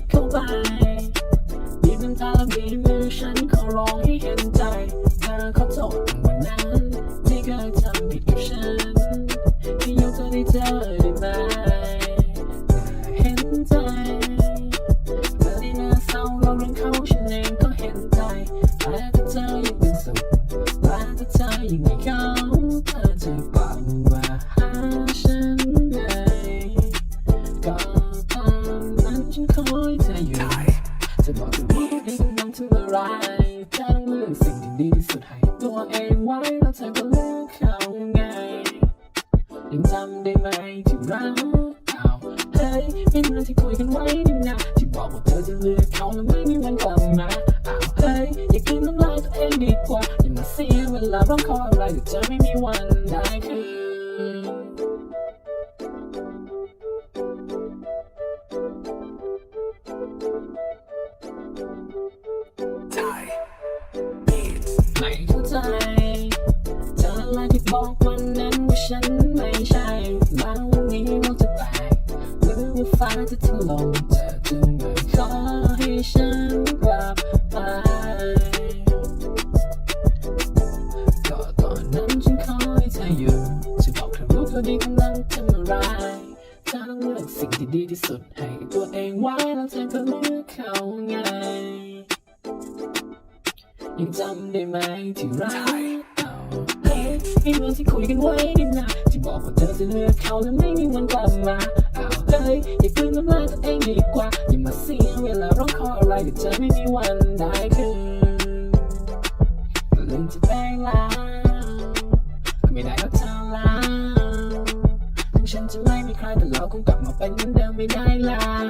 บเข้าไปบีบน้ำตาบีมือฉันเขาร้องให้เห็นใจเธเขาโทษวันนั้นที่เคยทำผิดกับฉันที่ยกเธอได้เจอได้ไหมเห็นใจเธอได้น่าเศร้าเรื่องเขาฉันเองก็เห็นใจแต่เธอยังสุขแต่เธอยังไม่เข้า อยเธออยู่จะบอกเธอว่าให้กำลังทำอะไรเธอต้องเลือกสิ่งที่ดีที่สุดให้ตัวเองไว้แล้วเธอก็เลือกเขาไงยังจำได้ไหมที่รักเขาเฮ้ยเป็นเรื่องที่คุยกันไว้นี่นะที่บอกว่าเธอจะเลือกเขาแล้วไม่มีวันกลับมาอ้าวเฮ้ยอย่ากินน้ำลายตัวเองดีกว่าอย่ามาเสียเวลาร้องขออะไรแต่เธอไม่มีวันได้คืน ไม่เข้าใจเธออะไรที่บอกวันนั้นว่าฉันไม่ใช่มางวันนี้เราจะแตกหรือว่าฟ้าจะถล่มเธอจึงไม่ขอให้ฉันกลับไปก็ตอนนั้นฉันคอยเธออยู่จะบอกเธอรู้ตัวดีกำลังทำอะไรเธอต้องเลือกสิ่งที่ดีที่สุดให้ตัวเองไว้แล้วเธอก็เลือกเขาไง ยังจำได้ไหมที่รักเอาเฮ้ยไอ้เรื่องที่คุยกันไว้นี่นะที่บอกว่าเธอจะเลือกเขาแล้วไม่มีวันกลับมาเอาเฮ้ยอย่าคืนน้ำลายตัวเองดีกว่า อย่ามาเสียเวลาร้องขออะไรเดี๋ยวเธอไม่มีวันได้คืนลืมจะแปลงลาก็ไม่ได้รักเธอล้วถึงฉันจะไม่มีใครแต่เราคงกลับมาเป็นเหมือนเดิมไม่ได้แล้ว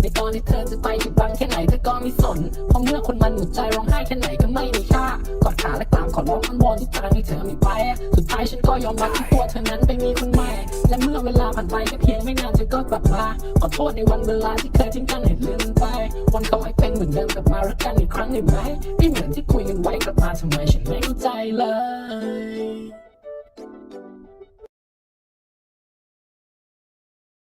ในตอนที่เธอจะไปที่บังแค่ไหนเธอก็ไม่สน เพราะเมื่อคนมันหมดใจร้องไห้แค่ไหนก็ไม่มีค่ากอดขาและกราบขอร้องอ้อนวอนทุกทางให้เธอไม่ไป สุดท้ายฉันก็ยอมรับที่ตัวเธอนั้นไปมีคนใหม่ และเมื่อเวลาผ่านไปแค่เพียงไม่นานเธอก็กลับมาขอโทษในวันเวลาที่เคยทิ้งกันให้ลืมไป วันเขาให้เป็นเหมือนเดิมกลับมารักกันอีกครั้งได้ไหมไม่เหมือนที่คุยกันไว้กลับมาทำไมฉันไม่เข้าใจเลย